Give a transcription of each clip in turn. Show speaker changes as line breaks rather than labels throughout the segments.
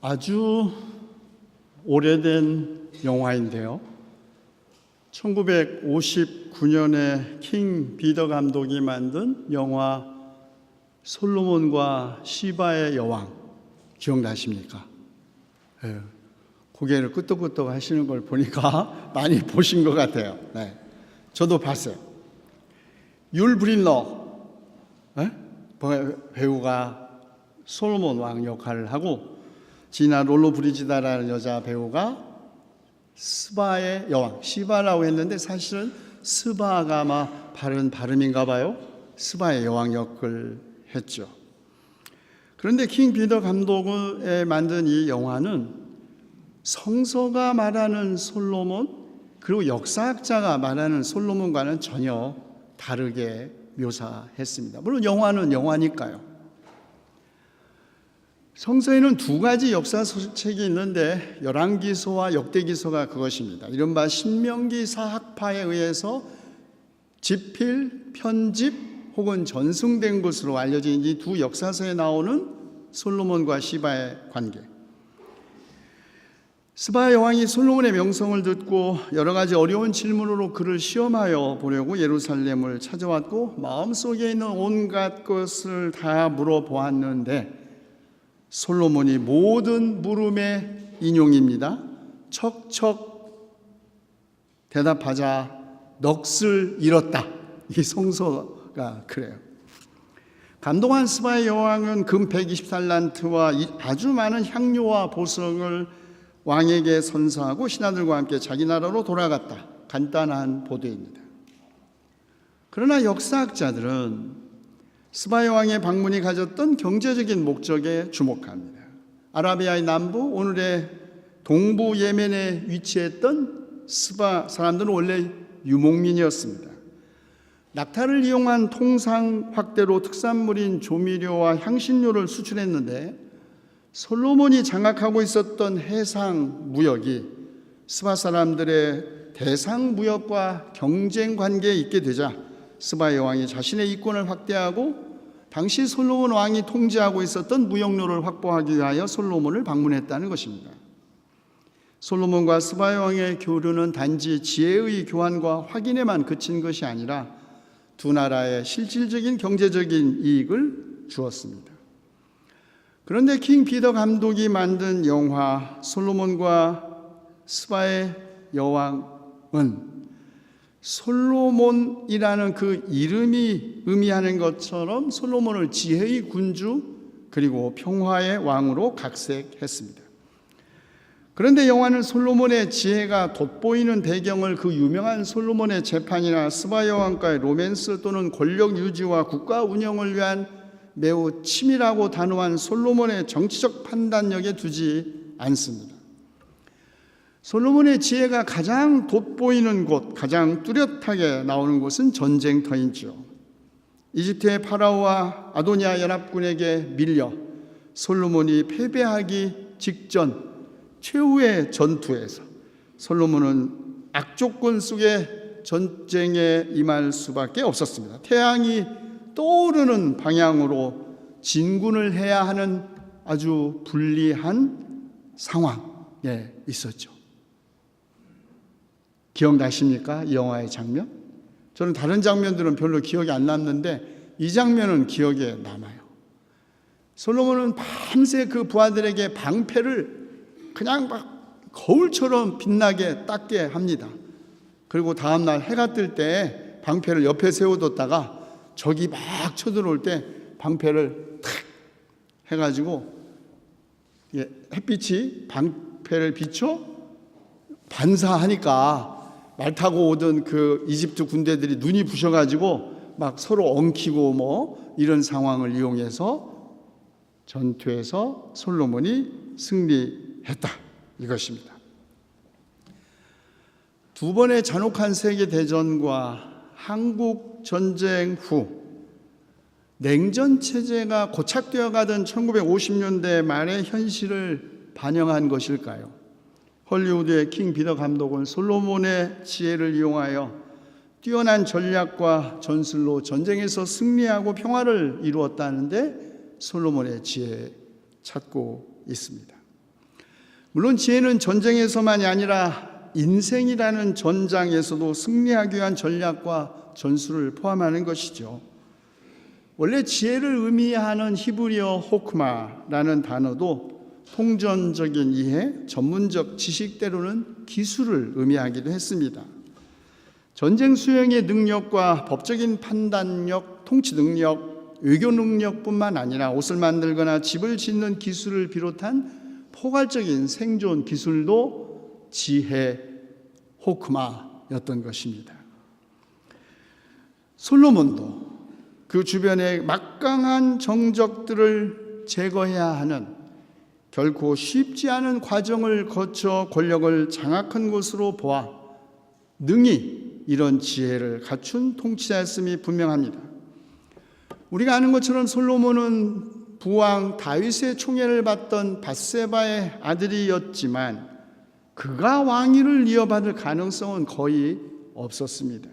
아주 오래된 영화인데요. 1959년에 킹 비더 감독이 만든 영화 솔로몬과 시바의 여왕 기억나십니까? 예, 고개를 끄덕끄덕 하시는 걸 보니까 많이 보신 것 같아요. 네, 저도 봤어요. 율 브린러 예? 배우가 솔로몬 왕 역할을 하고 지나 롤로 브리지다라는 여자 배우가 스바의 여왕 시바라고 했는데 사실은 스바가 아마 바른 발음인가 봐요. 스바의 여왕 역을 했죠. 그런데 킹 비더 감독에 만든 이 영화는 성서가 말하는 솔로몬 그리고 역사학자가 말하는 솔로몬과는 전혀 다르게 묘사했습니다. 물론 영화는 영화니까요. 성서에는 두 가지 역사 소책이 있는데 열왕기서와 역대기서가 그것입니다. 이른바 신명기 사학파에 의해서 집필, 편집 혹은 전승된 것으로 알려진 이 두 역사서에 나오는 솔로몬과 시바의 관계. 스바 여왕이 솔로몬의 명성을 듣고 여러 가지 어려운 질문으로 그를 시험하여 보려고 예루살렘을 찾아왔고 마음속에 있는 온갖 것을 다 물어보았는데 솔로몬이 모든 물음의 인용입니다. 척척 대답하자 넋을 잃었다. 이 성서가 그래요. 감동한 스바의 여왕은 금 120달란트와 아주 많은 향료와 보석을 왕에게 선사하고 신하들과 함께 자기 나라로 돌아갔다. 간단한 보도입니다. 그러나 역사학자들은 스바 여왕의 방문이 가졌던 경제적인 목적에 주목합니다. 아라비아의 남부, 오늘의 동부 예멘에 위치했던 스바 사람들은 원래 유목민이었습니다. 낙타를 이용한 통상 확대로 특산물인 조미료와 향신료를 수출했는데 솔로몬이 장악하고 있었던 해상 무역이 스바 사람들의 대상 무역과 경쟁 관계에 있게 되자 스바 여왕이 자신의 이권을 확대하고 당시 솔로몬 왕이 통제하고 있었던 무역로를 확보하기 위하여 솔로몬을 방문했다는 것입니다. 솔로몬과 스바 여왕의 교류는 단지 지혜의 교환과 확인에만 그친 것이 아니라 두 나라의 실질적인 경제적인 이익을 주었습니다. 그런데 킹 피더 감독이 만든 영화 솔로몬과 스바의 여왕은 솔로몬이라는 그 이름이 의미하는 것처럼 솔로몬을 지혜의 군주 그리고 평화의 왕으로 각색했습니다. 그런데 영화는 솔로몬의 지혜가 돋보이는 배경을 그 유명한 솔로몬의 재판이나 스바 여왕과의 로맨스 또는 권력 유지와 국가 운영을 위한 매우 치밀하고 단호한 솔로몬의 정치적 판단력에 두지 않습니다. 솔로몬의 지혜가 가장 돋보이는 곳, 가장 뚜렷하게 나오는 곳은 전쟁터이죠. 이집트의 파라오와 아도니아 연합군에게 밀려 솔로몬이 패배하기 직전 최후의 전투에서 솔로몬은 악조건 속에 전쟁에 임할 수밖에 없었습니다. 태양이 떠오르는 방향으로 진군을 해야 하는 아주 불리한 상황에 있었죠. 기억나십니까? 이 영화의 장면? 저는 다른 장면들은 별로 기억이 안 남는데 이 장면은 기억에 남아요. 솔로몬은 밤새 그 부하들에게 방패를 그냥 막 거울처럼 빛나게 닦게 합니다. 그리고 다음날 해가 뜰 때 방패를 옆에 세워뒀다가 적이 막 쳐들어올 때 방패를 탁 해가지고 햇빛이 방패를 비춰 반사하니까 말 타고 오던 그 이집트 군대들이 눈이 부셔가지고 막 서로 엉키고 뭐 이런 상황을 이용해서 전투에서 솔로몬이 승리했다 이것입니다. 두 번의 잔혹한 세계 대전과 한국 전쟁 후 냉전 체제가 고착되어 가던 1950년대 말의 현실을 반영한 것일까요? 헐리우드의 킹 비더 감독은 솔로몬의 지혜를 이용하여 뛰어난 전략과 전술로 전쟁에서 승리하고 평화를 이루었다는데 솔로몬의 지혜 찾고 있습니다. 물론 지혜는 전쟁에서만이 아니라 인생이라는 전장에서도 승리하기 위한 전략과 전술을 포함하는 것이죠. 원래 지혜를 의미하는 히브리어 호크마라는 단어도 통전적인 이해, 전문적 지식대로는 기술을 의미하기도 했습니다. 전쟁 수행의 능력과 법적인 판단력, 통치 능력, 외교 능력뿐만 아니라 옷을 만들거나 집을 짓는 기술을 비롯한 포괄적인 생존 기술도 지혜 호크마였던 것입니다. 솔로몬도 그 주변의 막강한 정적들을 제거해야 하는 결코 쉽지 않은 과정을 거쳐 권력을 장악한 것으로 보아 능히 이런 지혜를 갖춘 통치자였음이 분명합니다. 우리가 아는 것처럼 솔로몬은 부왕 다윗의 총애를 받던 바세바의 아들이었지만 그가 왕위를 이어받을 가능성은 거의 없었습니다.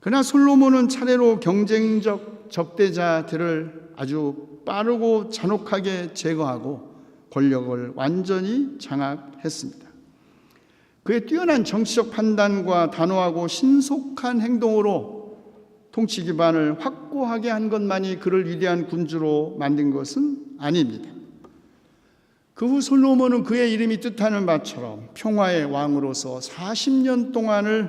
그러나 솔로몬은 차례로 경쟁적 적대자들을 아주 빠르고 잔혹하게 제거하고 권력을 완전히 장악했습니다. 그의 뛰어난 정치적 판단과 단호하고 신속한 행동으로 통치 기반을 확고하게 한 것만이 그를 위대한 군주로 만든 것은 아닙니다. 그 후 솔로몬은 그의 이름이 뜻하는 바처럼 평화의 왕으로서 40년 동안을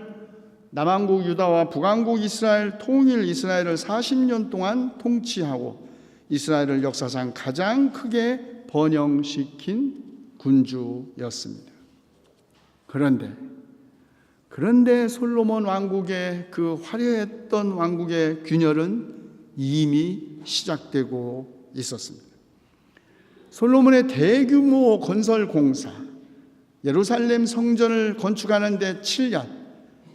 남왕국 유다와 북왕국 이스라엘 통일 이스라엘을 40년 동안 통치하고 이스라엘을 역사상 가장 크게 번영시킨 군주였습니다. 그런데 그런데 솔로몬 왕국의 그 화려했던 왕국의 균열은 이미 시작되고 있었습니다. 솔로몬의 대규모 건설 공사, 예루살렘 성전을 건축하는데 7년,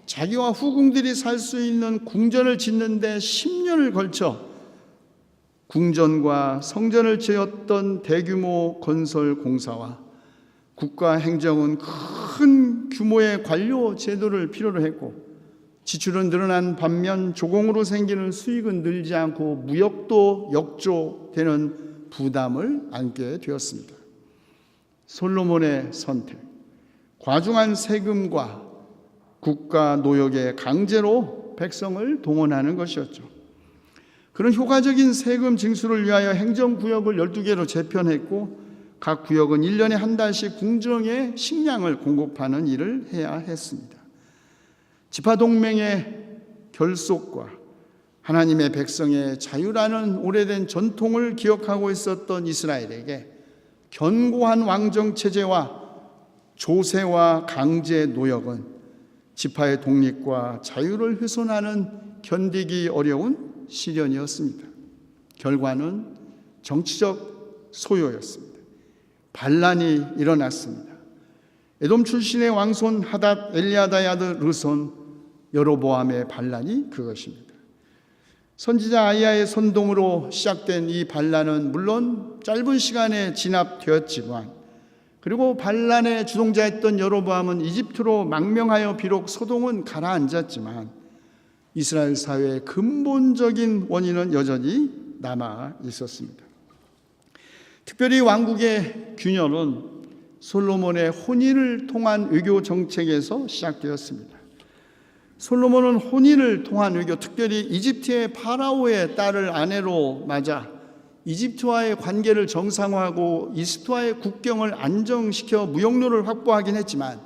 자기와 후궁들이 살 수 있는 궁전을 짓는데 10년을 걸쳐 궁전과 성전을 지었던 대규모 건설 공사와 국가 행정은 큰 규모의 관료 제도를 필요로 했고 지출은 늘어난 반면 조공으로 생기는 수익은 늘지 않고 무역도 역조되는 부담을 안게 되었습니다. 솔로몬의 선택, 과중한 세금과 국가 노역의 강제로 백성을 동원하는 것이었죠. 그런 효과적인 세금 징수를 위하여 행정구역을 12개로 재편했고 각 구역은 1년에 한 달씩 궁정에 식량을 공급하는 일을 해야 했습니다. 지파동맹의 결속과 하나님의 백성의 자유라는 오래된 전통을 기억하고 있었던 이스라엘에게 견고한 왕정 체제와 조세와 강제 노역은 지파의 독립과 자유를 훼손하는 견디기 어려운 시련이었습니다. 결과는 정치적 소요였습니다. 반란이 일어났습니다. 에돔 출신의 왕손 하닷 엘리아다의 아들 르손 여로보암의 반란이 그것입니다. 선지자 아이야의 선동으로 시작된 이 반란은 물론 짧은 시간에 진압되었지만 그리고 반란의 주동자였던 여로보암은 이집트로 망명하여 비록 소동은 가라앉았지만 이스라엘 사회의 근본적인 원인은 여전히 남아 있었습니다. 특별히 왕국의 균열은 솔로몬의 혼인을 통한 외교 정책에서 시작되었습니다. 솔로몬은 혼인을 통한 외교, 특별히 이집트의 파라오의 딸을 아내로 맞아 이집트와의 관계를 정상화하고 이집트와의 국경을 안정시켜 무역로를 확보하긴 했지만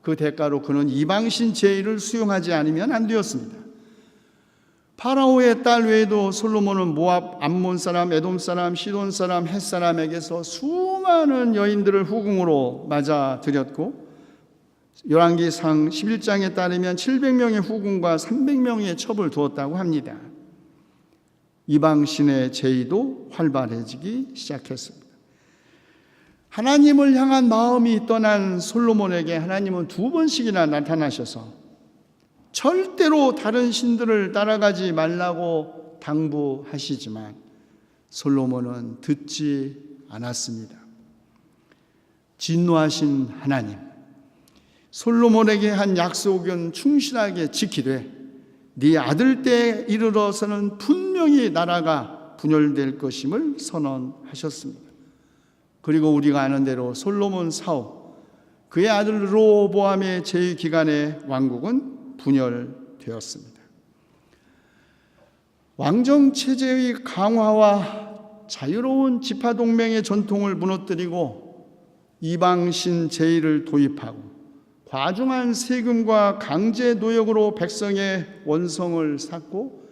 그 대가로 그는 이방신 제의를 수용하지 않으면 안 되었습니다. 파라오의 딸 외에도 솔로몬은 모압, 암몬 사람, 에돔 사람, 시돈 사람, 헷 사람에게서 수많은 여인들을 후궁으로 맞아 들였고 열왕기상 11장에 따르면 700명의 후궁과 300명의 첩을 두었다고 합니다. 이방신의 제의도 활발해지기 시작했습니다. 하나님을 향한 마음이 떠난 솔로몬에게 하나님은 두 번씩이나 나타나셔서 절대로 다른 신들을 따라가지 말라고 당부하시지만 솔로몬은 듣지 않았습니다. 진노하신 하나님, 솔로몬에게 한 약속은 충실하게 지키되 네 아들 때에 이르러서는 분명히 나라가 분열될 것임을 선언하셨습니다. 그리고 우리가 아는 대로 솔로몬 사업 그의 아들 로보암의 제위 기간에 왕국은 분열되었습니다. 왕정 체제의 강화와 자유로운 지파 동맹의 전통을 무너뜨리고 이방신 제의를 도입하고 과중한 세금과 강제 노역으로 백성의 원성을 샀고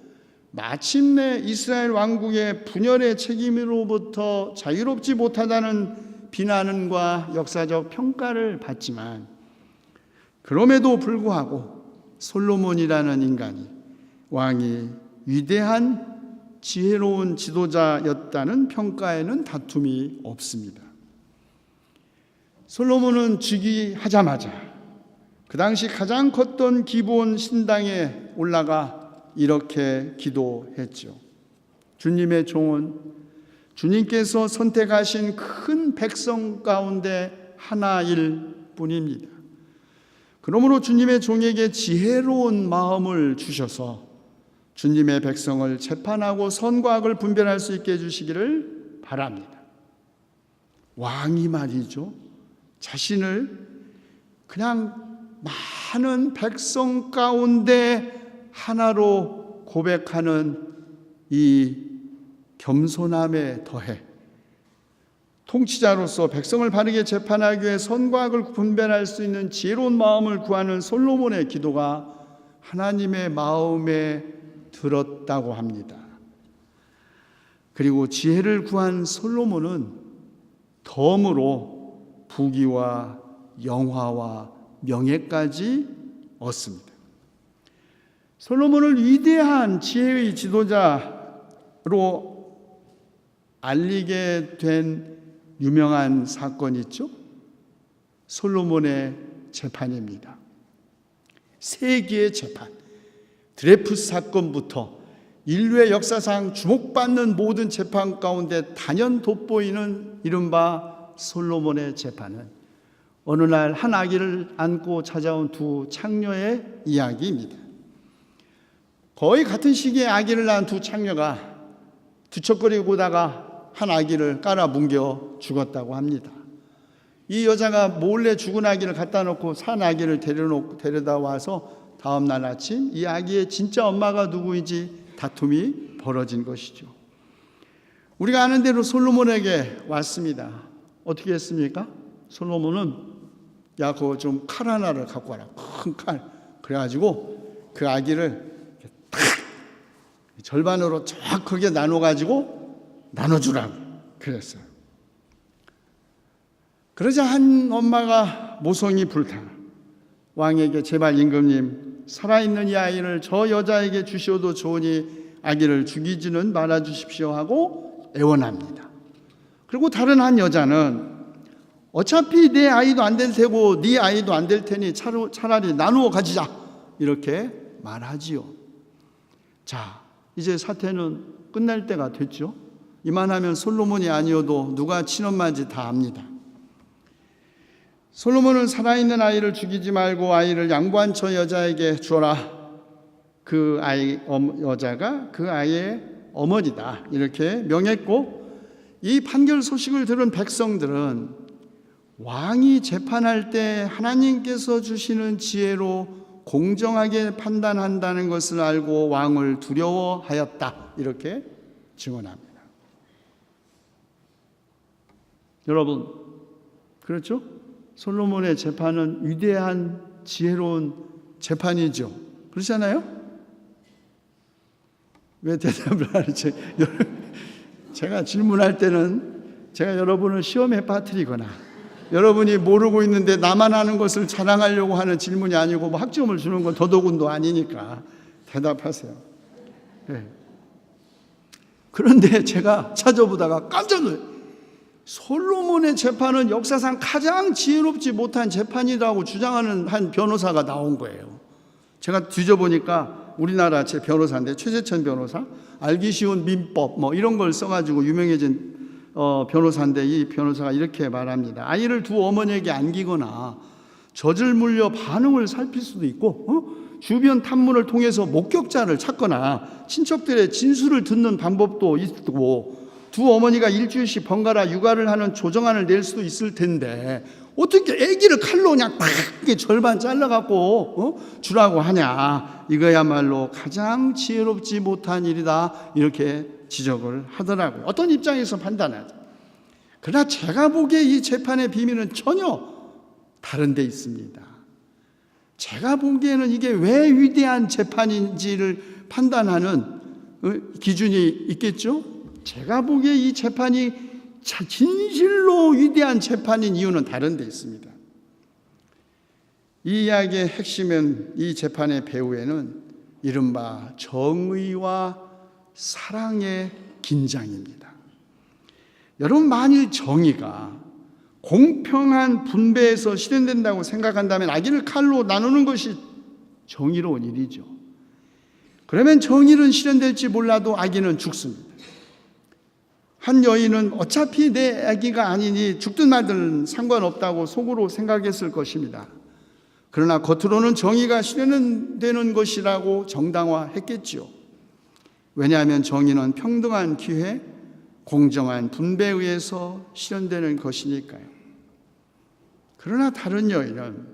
마침내 이스라엘 왕국의 분열의 책임으로부터 자유롭지 못하다는 비난과 역사적 평가를 받지만 그럼에도 불구하고 솔로몬이라는 인간이 왕이 위대한 지혜로운 지도자였다는 평가에는 다툼이 없습니다. 솔로몬은 즉위하자마자 그 당시 가장 컸던 기브온 신당에 올라가 이렇게 기도했죠. 주님의 종은 주님께서 선택하신 큰 백성 가운데 하나일 뿐입니다. 그러므로 주님의 종에게 지혜로운 마음을 주셔서 주님의 백성을 재판하고 선과 악을 분별할 수 있게 해주시기를 바랍니다. 왕이 말이죠. 자신을 그냥 많은 백성 가운데 하나로 고백하는 이 겸손함에 더해 통치자로서 백성을 바르게 재판하기 위해 선과 악을 분별할 수 있는 지혜로운 마음을 구하는 솔로몬의 기도가 하나님의 마음에 들었다고 합니다. 그리고 지혜를 구한 솔로몬은 덤으로 부귀와 영화와 명예까지 얻습니다. 솔로몬을 위대한 지혜의 지도자로 알리게 된 유명한 사건이 있죠. 솔로몬의 재판입니다. 세계의 재판. 드레프스 사건부터 인류의 역사상 주목받는 모든 재판 가운데 단연 돋보이는 이른바 솔로몬의 재판은 어느 날 한 아기를 안고 찾아온 두 창녀의 이야기입니다. 거의 같은 시기에 아기를 낳은 두 창녀가 뒤척거리고 오다가 한 아기를 깔아 뭉겨 죽었다고 합니다. 이 여자가 몰래 죽은 아기를 갖다 놓고 산 아기를 데려놓고 데려다 와서 다음 날 아침 이 아기의 진짜 엄마가 누구인지 다툼이 벌어진 것이죠. 우리가 아는 대로 솔로몬에게 왔습니다. 어떻게 했습니까? 솔로몬은 야 그거 좀 칼 하나를 갖고 와라. 큰 칼. 그래가지고 그 아기를 탁 절반으로 정확하게 나눠가지고 나눠주라고 그랬어요. 그러자 한 엄마가 모성이 불타 왕에게 제발 임금님 살아있는 이 아이를 저 여자에게 주시어도 좋으니 아기를 죽이지는 말아 주십시오 하고 애원합니다. 그리고 다른 한 여자는 어차피 내 아이도 안 될 테고 네 아이도 안 될 테니 차라리 나누어 가지자 이렇게 말하지요. 자, 이제 사태는 끝날 때가 됐죠. 이만하면 솔로몬이 아니어도 누가 친엄마인지 다 압니다. 솔로몬은 살아있는 아이를 죽이지 말고 아이를 양보한 처 여자에게 주어라. 그 아이 여자가 그 아이의 어머니다. 이렇게 명했고 이 판결 소식을 들은 백성들은 왕이 재판할 때 하나님께서 주시는 지혜로 공정하게 판단한다는 것을 알고 왕을 두려워하였다. 이렇게 증언합니다. 여러분, 그렇죠? 솔로몬의 재판은 위대한 지혜로운 재판이죠. 그렇잖아요? 왜 대답을 하지? 제가 질문할 때는 제가 여러분을 시험에 빠뜨리거나 여러분이 모르고 있는데 나만 아는 것을 자랑하려고 하는 질문이 아니고 뭐 학점을 주는 건 더더군도 아니니까 대답하세요. 네. 그런데 제가 찾아보다가 깜짝 놀랐어요. 솔로몬의 재판은 역사상 가장 지혜롭지 못한 재판이라고 주장하는 한 변호사가 나온 거예요. 제가 뒤져보니까 우리나라 제 변호사인데 최재천 변호사 알기 쉬운 민법 뭐 이런 걸 써가지고 유명해진 어, 변호사인데 이 변호사가 이렇게 말합니다. 아이를 두 어머니에게 안기거나 젖을 물려 반응을 살필 수도 있고 어? 주변 탐문을 통해서 목격자를 찾거나 친척들의 진술을 듣는 방법도 있고 두 어머니가 일주일씩 번갈아 육아를 하는 조정안을 낼 수도 있을 텐데 어떻게 아기를 칼로 그냥 팍 이렇게 절반 잘라갖고 어? 주라고 하냐 이거야말로 가장 지혜롭지 못한 일이다 이렇게 지적을 하더라고요. 어떤 입장에서 판단하죠. 그러나 제가 보기에 이 재판의 비밀은 전혀 다른 데 있습니다. 제가 보기에는 이게 왜 위대한 재판인지를 판단하는 어, 기준이 있겠죠? 제가 보기에 이 재판이 자- 진실로 위대한 재판인 이유는 다른 데 있습니다. 이 이야기의 핵심은 이 재판의 배후에는 이른바 정의와 사랑의 긴장입니다. 여러분 만일 정의가 공평한 분배에서 실현된다고 생각한다면 아기를 칼로 나누는 것이 정의로운 일이죠. 그러면 정의는 실현될지 몰라도 아기는 죽습니다. 한 여인은 어차피 내 아기가 아니니 죽든 말든 상관없다고 속으로 생각했을 것입니다. 그러나 겉으로는 정의가 실현되는 것이라고 정당화했겠지요. 왜냐하면 정의는 평등한 기회, 공정한 분배에 의해서 실현되는 것이니까요. 그러나 다른 여인은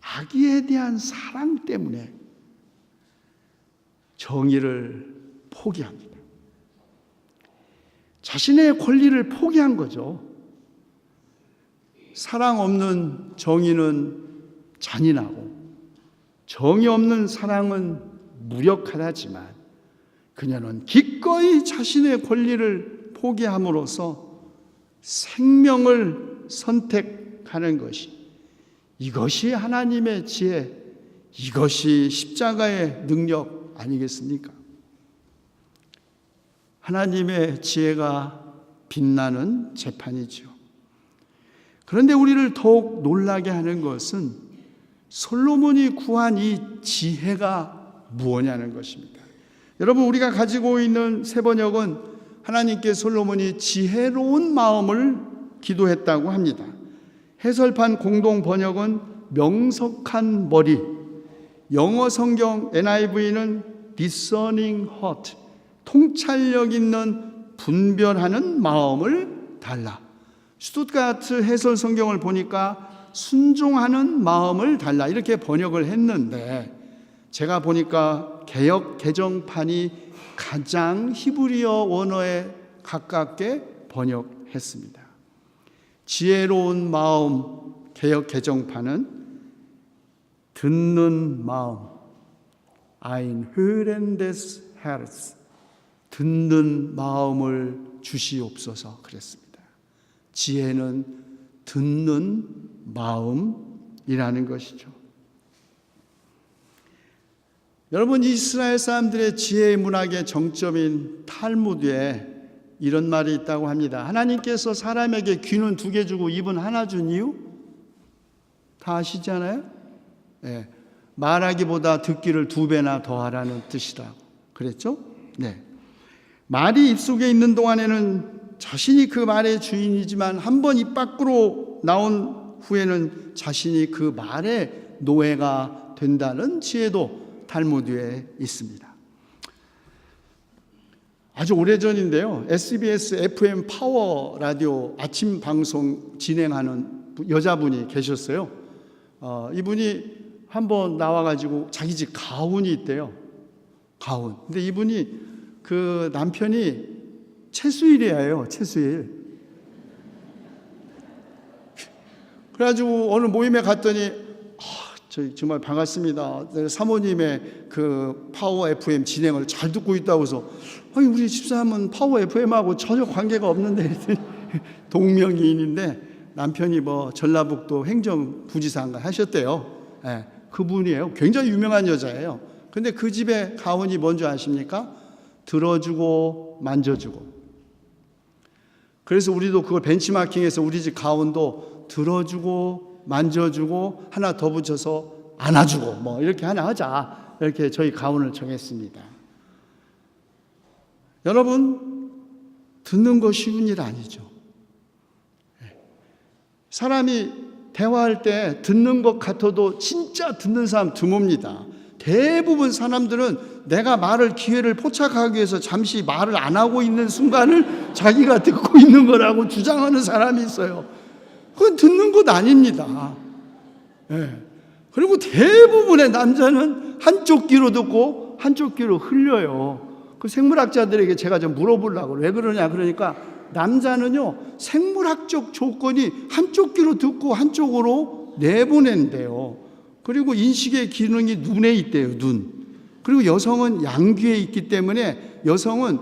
아기에 대한 사랑 때문에 정의를 포기합니다. 자신의 권리를 포기한 거죠. 사랑 없는 정의는 잔인하고 정의 없는 사랑은 무력하다지만 그녀는 기꺼이 자신의 권리를 포기함으로써 생명을 선택하는 것이 이것이 하나님의 지혜, 이것이 십자가의 능력 아니겠습니까? 하나님의 지혜가 빛나는 재판이죠. 그런데 우리를 더욱 놀라게 하는 것은 솔로몬이 구한 이 지혜가 무엇냐는 것입니다. 여러분 우리가 가지고 있는 세 번역은 하나님께 솔로몬이 지혜로운 마음을 기도했다고 합니다. 해설판 공동 번역은 명석한 머리, 영어 성경 NIV는 discerning heart, 통찰력 있는 분별하는 마음을 달라. 슈투트가트 해설 성경을 보니까 순종하는 마음을 달라 이렇게 번역을 했는데 제가 보니까 개역 개정판이 가장 히브리어 원어에 가깝게 번역했습니다. 지혜로운 마음 개역 개정판은 듣는 마음 ein hörendes Herz 듣는 마음을 주시옵소서 그랬습니다. 지혜는 듣는 마음이라는 것이죠. 여러분 이스라엘 사람들의 지혜의 문학의 정점인 탈무드에 이런 말이 있다고 합니다. 하나님께서 사람에게 귀는 두 개 주고 입은 하나 준 이유 다 아시잖아요. 네. 말하기보다 듣기를 두 배나 더하라는 뜻이라고 그랬죠. 네. 말이 입속에 있는 동안에는 자신이 그 말의 주인이지만 한 번 입 밖으로 나온 후에는 자신이 그 말의 노예가 된다는 지혜도 탈무드에 있습니다. 아주 오래전인데요. SBS FM 파워 라디오 아침 방송 진행하는 여자분이 계셨어요. 어, 이분이 한번 나와가지고 자기 집 가훈이 있대요. 가훈. 근데 이분이 그 남편이 채수일이에요. 채수일. 그래가지고 어느 모임에 갔더니 아, 저희 정말 반갑습니다. 네, 사모님의 그 파워 FM 진행을 잘 듣고 있다고 해서 아니 우리 집사람은 파워 FM하고 전혀 관계가 없는데 동명이인인데 남편이 뭐 전라북도 행정부지사인가 하셨대요. 예, 그분이에요. 굉장히 유명한 여자예요. 근데 그 집에 가훈이 뭔지 아십니까? 들어주고 만져주고. 그래서 우리도 그걸 벤치마킹해서 우리 집 가훈도 들어주고 만져주고 하나 더 붙여서 안아주고 뭐 이렇게 하나 하자. 이렇게 저희 가훈을 정했습니다. 여러분, 듣는 거 쉬운 일 아니죠. 사람이 대화할 때 듣는 것 같아도 진짜 듣는 사람 드뭅니다. 대부분 사람들은 내가 말을 기회를 포착하기 위해서 잠시 말을 안 하고 있는 순간을 자기가 듣고 있는 거라고 주장하는 사람이 있어요. 그건 듣는 것 아닙니다. 예. 그리고 대부분의 남자는 한쪽 귀로 듣고 한쪽 귀로 흘려요. 그 생물학자들에게 제가 좀 물어보려고 왜 그러냐 그러니까 남자는요 생물학적 조건이 한쪽 귀로 듣고 한쪽으로 내보낸대요. 그리고 인식의 기능이 눈에 있대요 눈. 그리고 여성은 양귀에 있기 때문에 여성은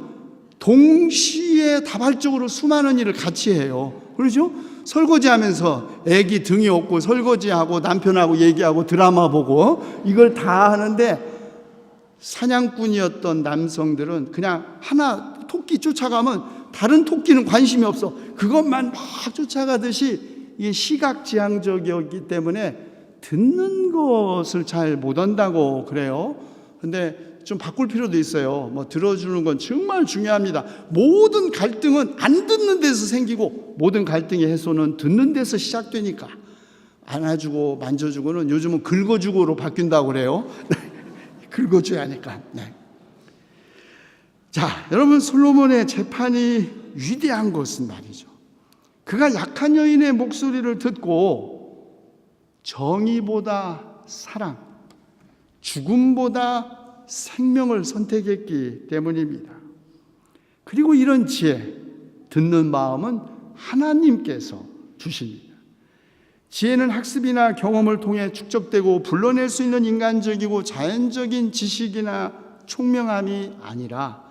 동시에 다발적으로 수많은 일을 같이 해요. 그렇죠? 설거지 하면서 애기 등이 없고 설거지하고 남편하고 얘기하고 드라마 보고 이걸 다 하는데 사냥꾼이었던 남성들은 그냥 하나 토끼 쫓아가면 다른 토끼는 관심이 없어. 그것만 막 쫓아가듯이 이게 시각지향적이었기 때문에 듣는 것을 잘 못 한다고 그래요. 근데 좀 바꿀 필요도 있어요. 뭐 들어주는 건 정말 중요합니다. 모든 갈등은 안 듣는 데서 생기고 모든 갈등의 해소는 듣는 데서 시작되니까 안아주고 만져주고는 요즘은 긁어주고로 바뀐다고 그래요. 긁어줘야 하니까. 네. 자, 여러분 솔로몬의 재판이 위대한 것은 말이죠. 그가 약한 여인의 목소리를 듣고 정의보다 사랑, 죽음보다 생명을 선택했기 때문입니다. 그리고 이런 지혜, 듣는 마음은 하나님께서 주십니다. 지혜는 학습이나 경험을 통해 축적되고 불러낼 수 있는 인간적이고 자연적인 지식이나 총명함이 아니라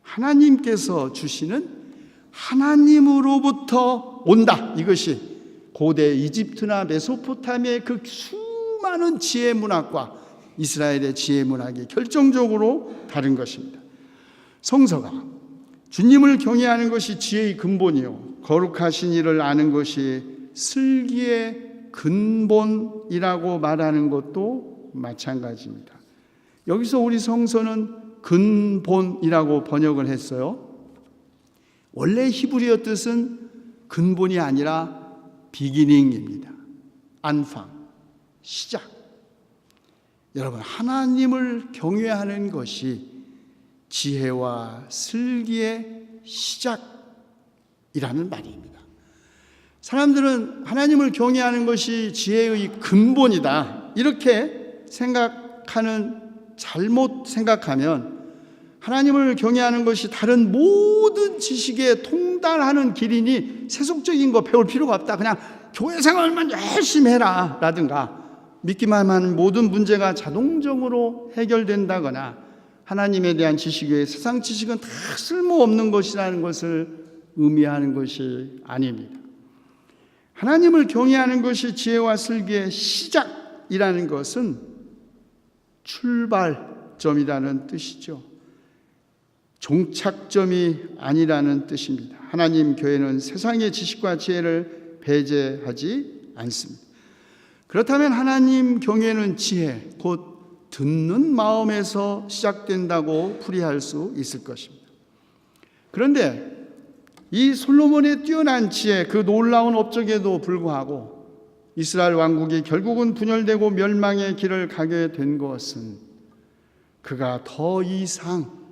하나님께서 주시는 하나님으로부터 온다. 이것이 고대 이집트나 메소포타미아의 그 수많은 지혜 문학과 이스라엘의 지혜 문학이 결정적으로 다른 것입니다. 성서가 주님을 경외하는 것이 지혜의 근본이요. 거룩하신 이를 아는 것이 슬기의 근본이라고 말하는 것도 마찬가지입니다. 여기서 우리 성서는 근본이라고 번역을 했어요. 원래 히브리어 뜻은 근본이 아니라 비기닝입니다. 안팡, 시작. 여러분, 하나님을 경외하는 것이 지혜와 슬기의 시작이라는 말입니다. 사람들은 하나님을 경외하는 것이 지혜의 근본이다. 이렇게 생각하는, 잘못 생각하면 하나님을 경외하는 것이 다른 모든 지식에 통달하는 길이니 세속적인 거 배울 필요가 없다. 그냥 교회 생활만 열심히 해라. 라든가 믿기만 하는 모든 문제가 자동적으로 해결된다거나 하나님에 대한 지식 외에 세상 지식은 다 쓸모없는 것이라는 것을 의미하는 것이 아닙니다. 하나님을 경외하는 것이 지혜와 슬기의 시작이라는 것은 출발점이라는 뜻이죠. 종착점이 아니라는 뜻입니다. 하나님 교회는 세상의 지식과 지혜를 배제하지 않습니다. 그렇다면 하나님 경외는 지혜, 곧 듣는 마음에서 시작된다고 풀이할 수 있을 것입니다. 그런데 이 솔로몬의 뛰어난 지혜, 그 놀라운 업적에도 불구하고 이스라엘 왕국이 결국은 분열되고 멸망의 길을 가게 된 것은 그가 더 이상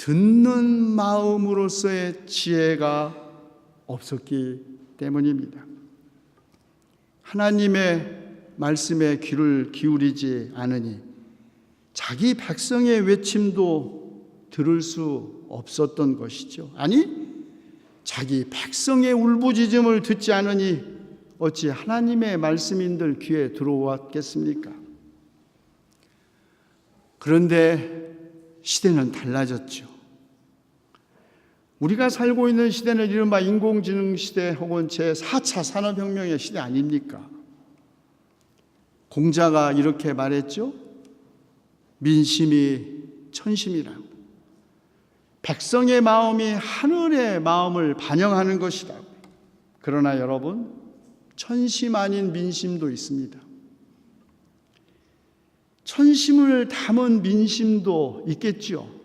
듣는 마음으로서의 지혜가 없었기 때문입니다. 하나님의 말씀에 귀를 기울이지 않으니 자기 백성의 외침도 들을 수 없었던 것이죠. 아니, 자기 백성의 울부짖음을 듣지 않으니 어찌 하나님의 말씀인들 귀에 들어왔겠습니까? 그런데 시대는 달라졌죠. 우리가 살고 있는 시대는 이른바 인공지능 시대 혹은 제4차 산업혁명의 시대 아닙니까? 공자가 이렇게 말했죠. 민심이 천심이라고. 백성의 마음이 하늘의 마음을 반영하는 것이다. 그러나 여러분, 천심 아닌 민심도 있습니다. 천심을 담은 민심도 있겠죠.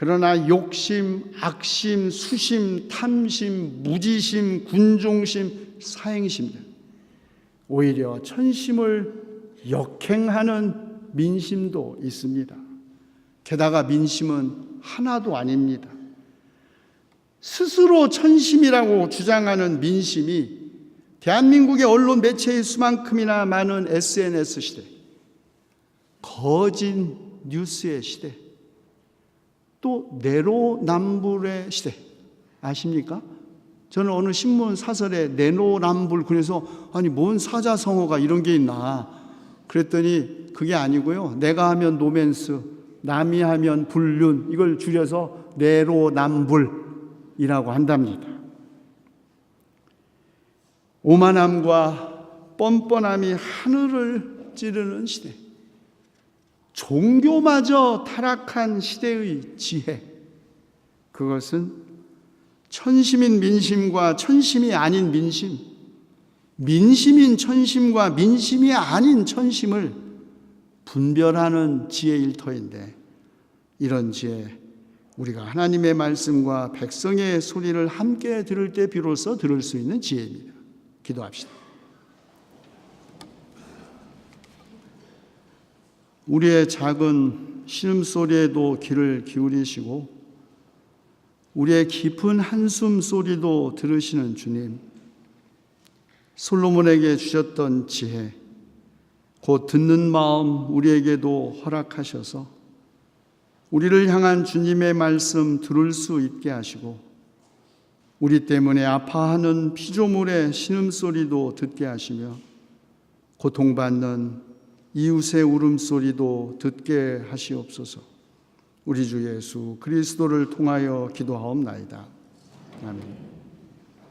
그러나 욕심, 악심, 수심, 탐심, 무지심, 군종심, 사행심 오히려 천심을 역행하는 민심도 있습니다. 게다가 민심은 하나도 아닙니다. 스스로 천심이라고 주장하는 민심이 대한민국의 언론 매체의 수만큼이나 많은 SNS 시대, 거짓 뉴스의 시대, 또 내로남불의 시대 아십니까? 저는 어느 신문 사설에 내로남불 그래서 아니 뭔 사자성어가 이런 게 있나 그랬더니 그게 아니고요. 내가 하면 노맨스, 남이 하면 불륜 이걸 줄여서 내로남불이라고 한답니다. 오만함과 뻔뻔함이 하늘을 찌르는 시대. 종교마저 타락한 시대의 지혜. 그것은 천심인 민심과 천심이 아닌 민심, 민심인 천심과 민심이 아닌 천심을 분별하는 지혜 일터인데 이런 지혜 우리가 하나님의 말씀과 백성의 소리를 함께 들을 때 비로소 들을 수 있는 지혜입니다. 기도합시다. 우리의 작은 신음소리에도 귀를 기울이시고 우리의 깊은 한숨 소리도 들으시는 주님. 솔로몬에게 주셨던 지혜, 곧 듣는 마음 우리에게도 허락하셔서 우리를 향한 주님의 말씀 들을 수 있게 하시고 우리 때문에 아파하는 피조물의 신음소리도 듣게 하시며 고통받는 이웃의 울음소리도 듣게 하시옵소서. 우리 주 예수 그리스도를 통하여 기도하옵나이다. 아멘.